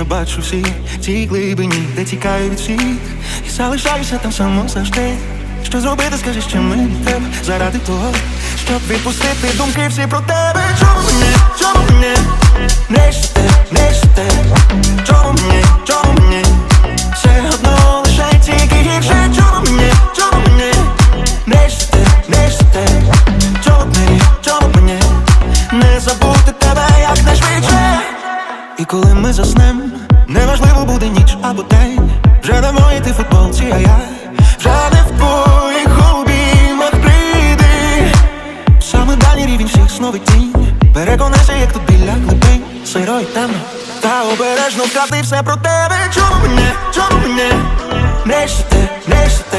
не бачу всі ті глибині, де тікаю від всіх. І залишаюся там само завжди. Що зробити, скажи, що мені треба Заради того, щоб відпустити думки всі про тебе. Чому мені, чому мені не щасти, не щасти Чому мені, чому мені все одно лише тільки гірше. Чому мені, чому мені не щасти коли ми заснем, неважливо буде ніч або день. Вже в моїй ти футболці, а я вже не в твоїх обіймах. Прийди. Саме дальній рівень всіх сновидінь Переконайся, як тут біля глибин Сиро і темно Та обережно вкрати все про тебе. Чому мені, чому мені Не? Щити, не щити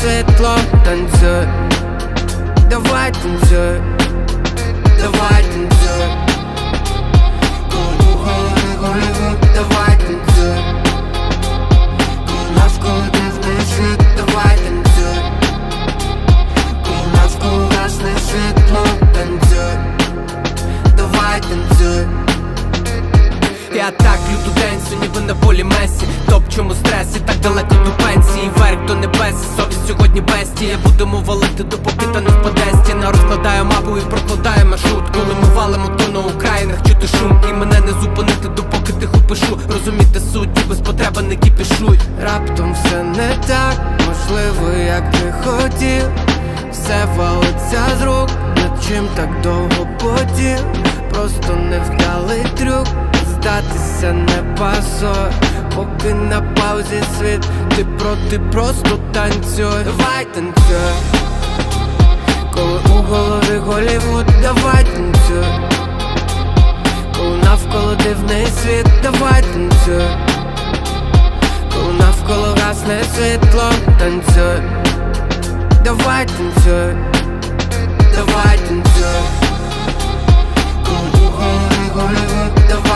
гасне світло, танцюй Давай танцюй Давай танцюй Коли у голові Голівуд, давай танцюй Коли навколо дивний світ, давай танцюй Коли навколо гасне світло, танцюй Давай танцюй Я так люблю денсу, ніби на полі Месі. Топчому стресі, так далеко до пенсії. Вверх до небес, совість сьогодні бестія. Будемо валити, допоки та не впаде стіна Розкладаю мапу і прокладаю маршрут. Коли ми валимо, то на Українах чути шум. І мене не зупинити, допоки тихо пишу. Розуміти суть, без потреби не кіпішуй. Раптом все не так, можливо, як ти хотів. Все валиться з рук, над чим так довго потів? Просто невдалий трюк Здатися не позор Поки на паузі світ. Ти проти просто танцюй. Давай танцюй. Коли у голові Голівуд, давай танцюй. Коли навколо дивний світ, давай танцюй. Коли навколо гасне світло, танцюй. Давай танцюй. Давай танцюй. Коли у голові Голівуд, давай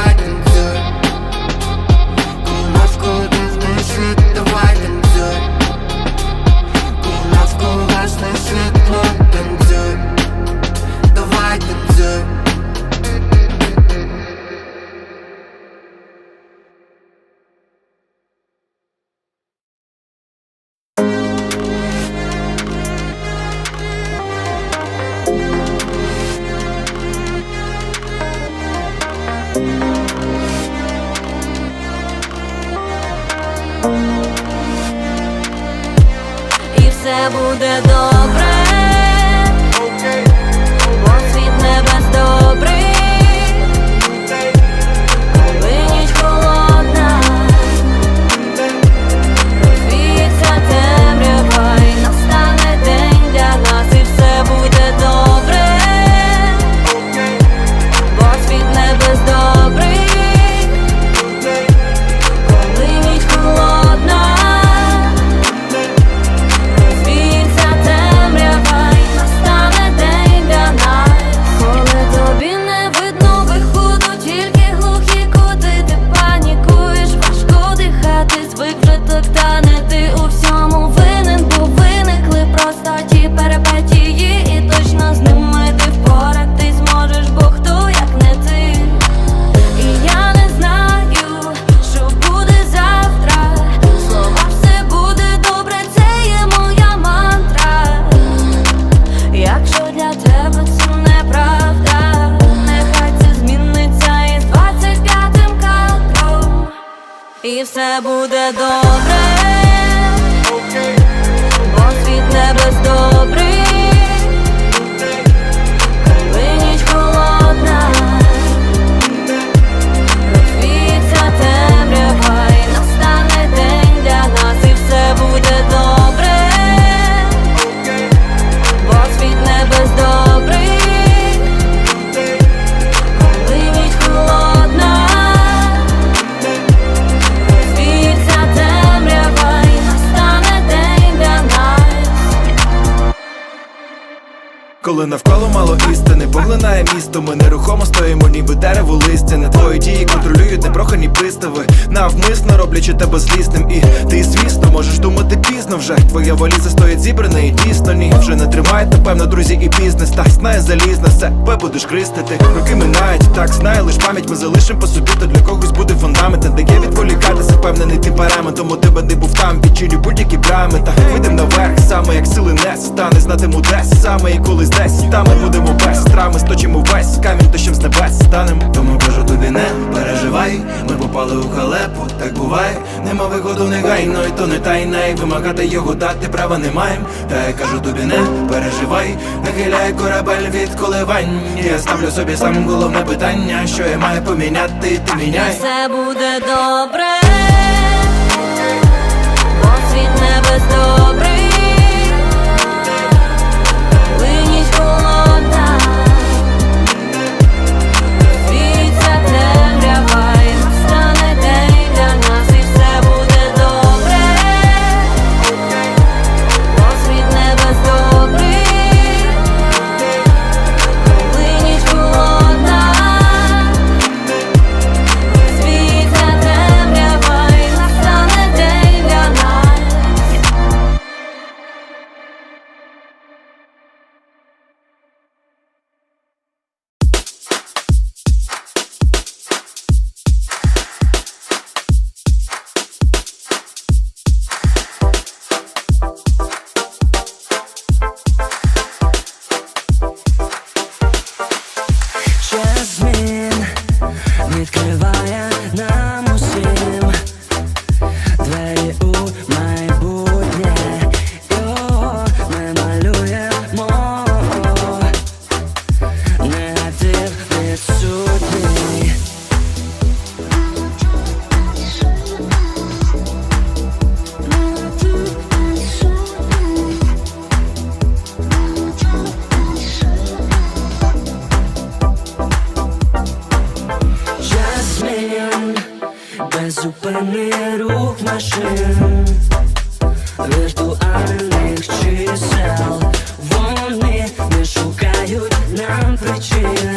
буде добре, Коли навколо мало істини, поглинає місто, ми нерухомо стоїмо, ніби дерево листя. Не твої дії контролюють непрохані пристави, навмисно роблячи тебе злісним. І ти, звісно, можеш думати пізно вже. Твоя валіза стоїть зібрана і дійсно ні. Вже не тримає, напевно, друзі, і бізнес. Та знає залізно себе будеш кристити. Роки минають, так знає лиш пам'ять. Ми залишим по собі, то для когось буде фундамент. Не дає відволікатися, впевнений ти парами, тому тебе не був там. Відчиню будь-які брами. Та вийдем наверх, саме як сили не стане, знатиму десь саме і колись десь. Та ми будемо без травми, сточимо весь камінь, щоб з небес станем. Тому кажу тобі, не переживай. Ми попали у халепу, так буває. Нема виходу негайно, і то не тайна, і вимагати його дати права не маєм. Та я кажу тобі, не переживай, нахиляй корабель від коливань. Я ставлю собі сам головне питання, що я маю поміняти, ти міняй. все буде добре, бо світ небес добрий, коли шукають нам